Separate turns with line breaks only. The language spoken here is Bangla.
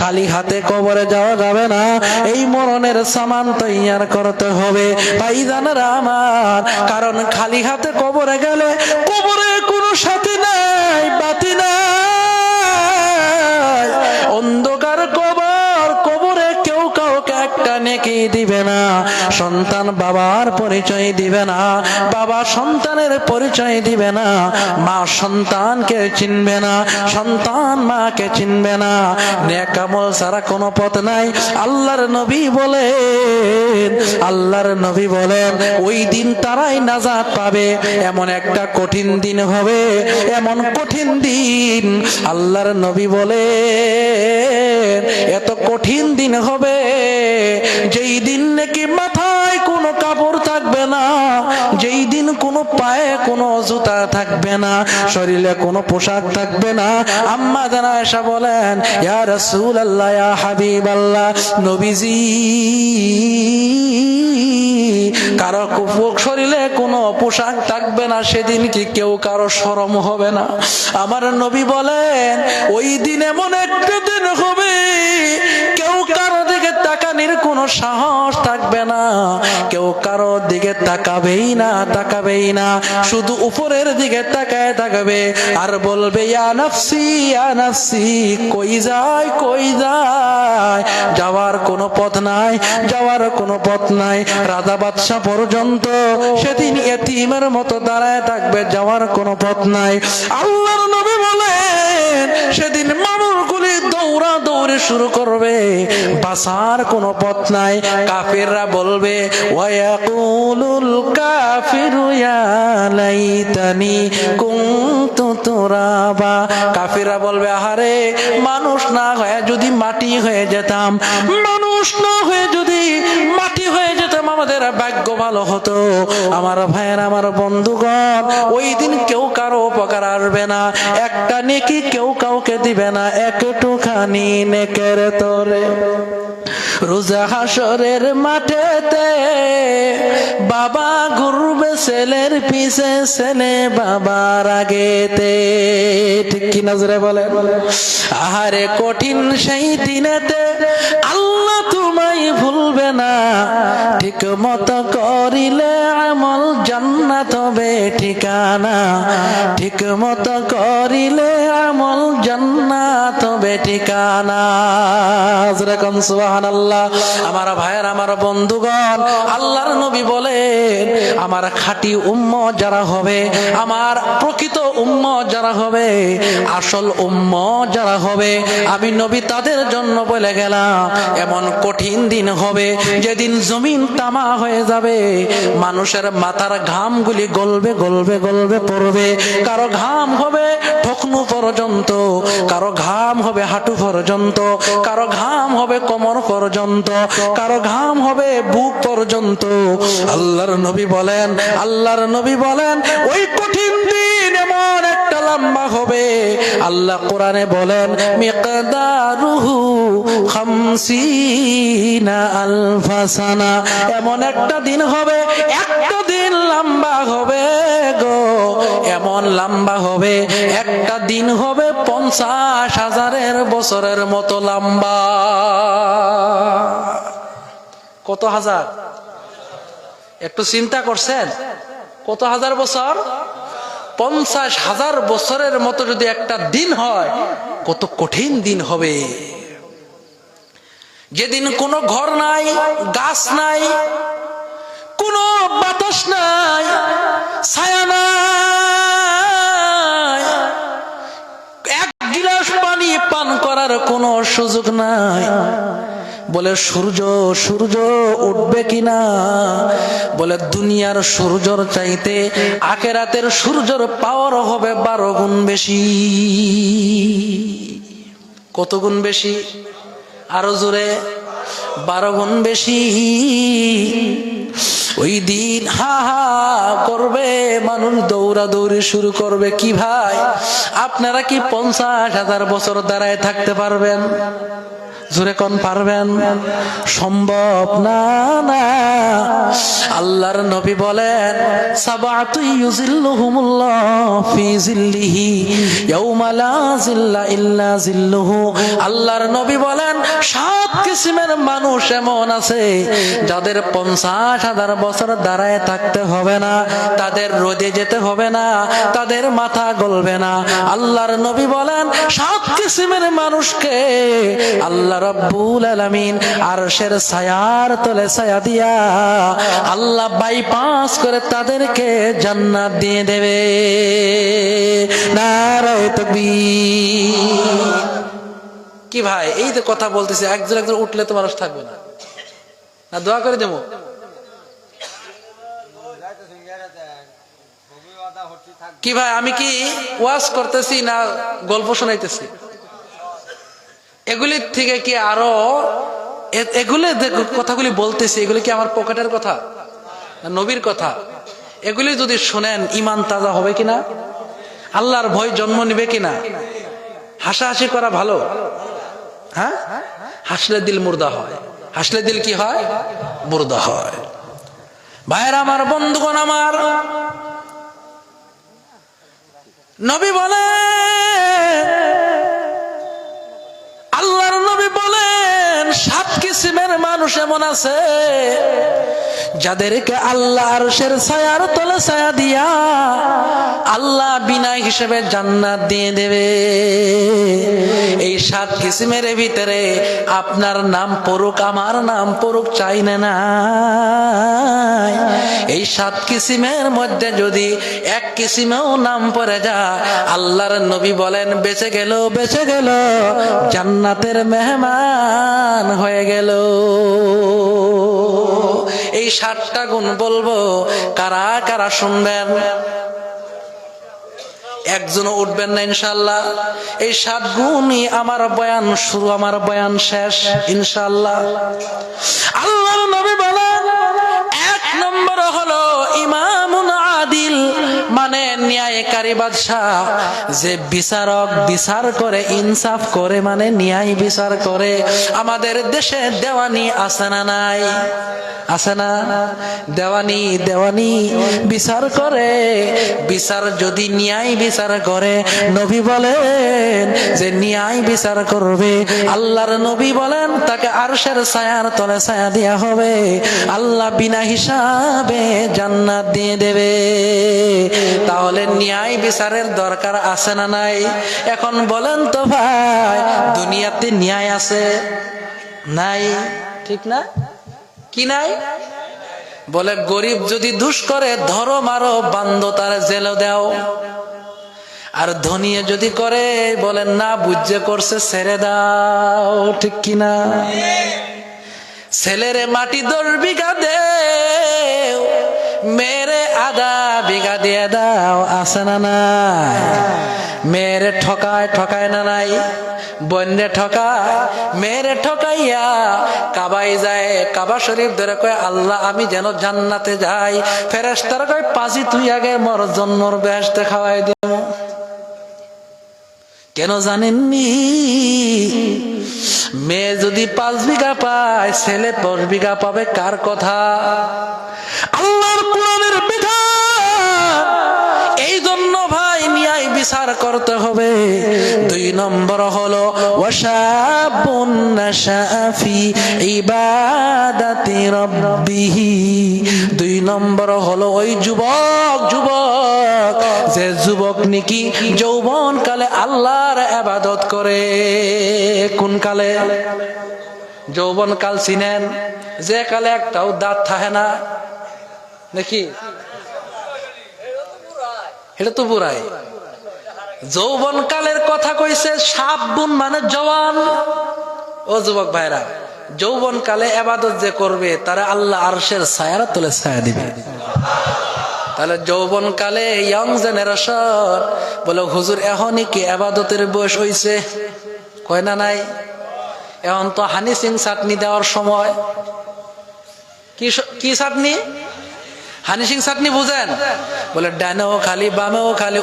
খালি হাতে কবরে যাওয়া যাবে না। এই মরণের সামান তৈয়ার করতে হবে। ভাইজানেরা আমার, কারণ খালি হাতে কবরে গেলে কবরে নেকি দিবে না, সন্তান বাবার পরিচয় দিবে না, বাবা সন্তানের পরিচয় দিবে না, মা সন্তানকে চিনবে না, সন্তান মাকে চিনবে না নেকামল ছাড়া কোনো পথ নাই। আল্লাহর নবী বলেন, আল্লাহর নবী বলেন, ওই দিন তারাই নাজাত পাবে, এমন একটা কঠিন দিন হবে, এমন কঠিন দিন। আল্লাহর নবী বলেন, এত কঠিন দিন হবে যেই দিন নাকি মাথায় কোনো কাপড় থাকবে না, যেই দিন কোনো পায়ে কোনো জুতা থাকবে না, শরীরে কোনো পোশাক থাকবে না, আম্মা জানা এসা বলেন, ইয়া রাসূল আল্লাহ ইয়া হাবিব আল্লাহ নবীজি, কারও শরীরে কোনো পোশাক থাকবে না, সেদিন কি কেউ কারও সরম হবে না? আমার নবী বলেন, ওই দিন এমন একটা সাহস থাকবে না। কেউ কারও দিকে তাকাবেই না তাকাবেই না। শুধু উপরের দিকে তাকায় থাকবে। আর বলবে, ইয়া নাফসি কই যায় কই যায়? যাওয়ার কোনো পথ নাই, যাওয়ার কোনো পথ নাই। রাজা বাদশাহ পর্যন্ত সেদিন এতিমের মতো দাঁড়ায় থাকবে, যাওয়ার কোনো পথ নাই। আল্লাহর নবী বলেন, সেদিন মানুষগুলি দৌড়া শুরু করবে। বাসার কোনো পথ নাই। কাফিররা বলবে ওয়াকুলুল কাফিরু ইয়া লাইতানি কুনতু তুরাবা। কাফিররা বলবে, আহারে, মানুষ না হয়ে যদি মাটি হয়ে যেতাম, মানুষ না হয়ে যদি মাটি হয়ে যেতাম আমাদের ভাগ্য ভালো হতো। আমার ভাইয়ের, আমার বন্ধুগণ, ওই দিন কেউ কারও উপকার আসবে না। একটা নেকি কেউ কাউকে দিবে না। একটুখানি নেকের তোরে। রোজা হাসরের মাঠেতে বাবা ঘুরবে ছেলের পিছে ছেলে বাবার আগেতে। ঠিক কি নজরে বলে আহারে কঠিন সেই দিনেতে আল্লাহ তোমায় ভুলবে না। ঠিক মতো করিলে আমল জান্নাত হবে ঠিকানা। ঠিক মতো করিলে আমল জান্নাত হবে ঠিকানা আল্লাহ আমার ভাইয়ের, আমার বন্ধুগণ, আল্লাহর নবী বলেন, আমার উম্ম যারা হবে, আমার প্রকৃত উম্ম যারা হবে, আসল উম্ম যারা হবে, আমি নবী তাদের জন্য বলে গেলাম, এমন কঠিন দিন হবে, যেদিন জমিন তামা হয়ে যাবে, মানুষের মাথার ঘামগুলি গলবে গলবে গলবে পড়বে, কারও ঘাম হবে ঠকনু পর্যন্ত, কারও ঘাম হবে হাঁটু পর্যন্ত, কারও ঘাম হবে কোমর পর্যন্ত, কারও ঘাম হবে বুক পর্যন্ত। আল্লাহর নবী বলেন, আল্লাহর নবী বলেন, ওই কঠিন দিন এমন একটা লম্বা হবে। আল্লাহ কোরআনে বলেন, মিকদারুহু খামসিনা আলফাসানা এমন একটা দিন হবে, একটা দিন লম্বা হবে গো। এমন লম্বা হবে একটা দিন হবে পঞ্চাশ হাজারের বছরের মতো লম্বা। কত হাজার? একটু চিন্তা করছেন? কত হাজার বছর? পঞ্চাশ হাজার বছরের মতো যদি একটা দিন হয়, কত কঠিন দিন হবে। যেদিন কোনো ঘর নাই, গাছ নাই, কোনো বাতাস নাই, ছায়া নাই করার কোনো সুযোগ নাই। বলে, সূর্য সূর্য উঠবে কিনা? বলে, দুনিয়ার সূর্যর চাইতে আকেরাতের সূর্যর পাওয়ার হবে বারো গুণ বেশি। কত গুণ বেশি? আরও জোরে, বারো গুণ বেশি। ওই দিন হা হা করবে, মানুষ দৌড়া দৌড়ি শুরু করবে। কি ভাই? আপনারা কি পঞ্চাশ হাজার বছর দাঁড়ায় থাকতে পারবেন? জোরে কন পারবেন? সম্ভব না না। আল্লাহর নবী বলেন আল্লাহর নবী বলেন, সাত কিসিমের মানুষ এমন আছে, যাদের পঞ্চাশ হাজার বছর দাঁড়ায় থাকতে হবে না, তাদের রোদে যেতে হবে না, তাদের মাথা গলবে না। আল্লাহর নবী বলেন, সাত কিসিমের মানুষকে আল্লাহ রব্বুল আলামিন আরশের ছায়ার তলে ছায়া দিয়া আল্লাহ বাইপাস করে তাদেরকে জান্নাত দিয়ে দেবে। কি ভাই, এই যে কথা বলতেছে, একজন একজন উঠলে তো মানুষ থাকবে না। না, দোয়া করে দেবো। কি ভাই, আমি কি ওয়াজ করতেছি না গল্প শোনাইতেছি? এগুলির থেকে কি আরও এগুলি কথাগুলি বলতেছি, এগুলি কি আমার পকেটের কথা? নবীর কথা। এগুলি যদি শোনেন ইমান তাজা হবে কিনা? আল্লাহর ভয় জন্ম নিবে কিনা? হাসাহাসি করা ভালো? হ্যাঁ? হাসলে দিল মুর্দা হয়। হাসলে দিল কি হয়? মুর্দা হয়। ভাইয়ের আমার, বন্ধুগণ আমার, নবী বলে, আল্লাহর নবী বলেন, সাত কিসিমের মানুষ এমন আছে যাদেরকে আল্লাহ আরশের ছায়ার তলে ছায়া দিয়া আল্লাহ বিনা হিসেবে জান্নাত দিয়ে দেবে এই সাত কিসিমের ভিতরে আপনার নাম পড়ুক, আমার নাম পড়ুক, চাই না। এই সাত কিসিমের মধ্যে যদি এক কিসিমেও নাম পড়ে যায়, আল্লাহর নবী বলেন, বেঁচে গেল বেঁচে গেল, জান্নাতের মেহমান হয়ে গেল এই সাতটা গুণ বলব? কারা কারা শুনবেন? একজন উঠবেন না ইনশাল্লাহ এই সাত গুণই আমার বয়ান শুরু, আমার বয়ান শেষ ইনশাল্লাহ আল্লাহ নবী বলেন, এক নম্বর হলো ইমামুন আদিল মানে ন্যায়কারী বাদশাহ। যে বিচারক বিচার করে, ইনসাফ করে মানে ন্যায় বিচার করে। আমাদের দেশে দেওয়ানি আছে না নাই? আছে না? দেওয়ানি দেওয়ানি বিচার করে। বিচার যদি ন্যায় বিচার করে, নবী বলেন যে ন্যায় বিচার করবে। আল্লাহর নবী বলেন, তাকে আরশের ছায়ার তলে ছায়া দেয়া হবে। আল্লাহ বিনা হিসাবে জান্নাত দিয়ে দেবে। তাহলে ন্যায় বিচারের দরকার আছে না নাই? এখন বলেন তো ভাই, দুনিয়াতে ন্যায় আছে নাই? ঠিক না? কি নাই? বলে গরিব যদি দুষ করে, ধরো মারো, বান্ধ তার জেলে দাও। আর ধনিয়ে যদি করে বলেন না, বুঝে করছে, ছেড়ে দাও। ঠিক কিনা ছেলেরে মাটি দশ বিঘা দেও মেরে আদা বিঘা দিয়ে দাও, আছে না নাই? মেয়েরে ঠকায় ঠকায় না নাই? বন্যে ঠকায় মেয়েরে ঠকাইয়া কাবাই যায়, কাবা শরীফ ধরে কয়, আল্লাহ, আমি যেন জান্নাতে যাই। ফেরেস্তারা কয় পাঁচি তুই আগে মর, জন্মর বেহেস্তে খাওয়াই দিব কেন জানেননি? মেয়ে যদি পাঁচ বিঘা পায়, ছেলে দশ বিঘা পাবে কার কথা? বিচার করতে হবে। দুই নম্বর হলো দুই নম্বর হলো, ওই যুবক যুবক, যে যুবক নাকি যৌবন কালে আল্লাহর আবাদত করে। কোন কালে? যৌবন কাল চিনেন? যে কালে একটাও দাঁত থাকে না। নাকি? এটা তো বুড়াই। যৌবন কালের কথা কইছে সাপ বুন মানে জওয়ান। ও যুবক ভাইরা যৌবন কালে আবাদত যে করবে, তারা আল্লাহ আরশের ছায়ার তোলে ছায়া দিবে। তাহলে যৌবন কালে ইয়ং জেনারেশন বলে, হুজুর, এখনই কি আবাদতের বয়স হইছে? কয়, না, নাই। এখন তো হানি সিং চাটনি দেওয়ার সময়। কি কি চাটনি? হানি সিং চাটনি বুঝেন? বলে, ডানেও খালি, বামেও খালি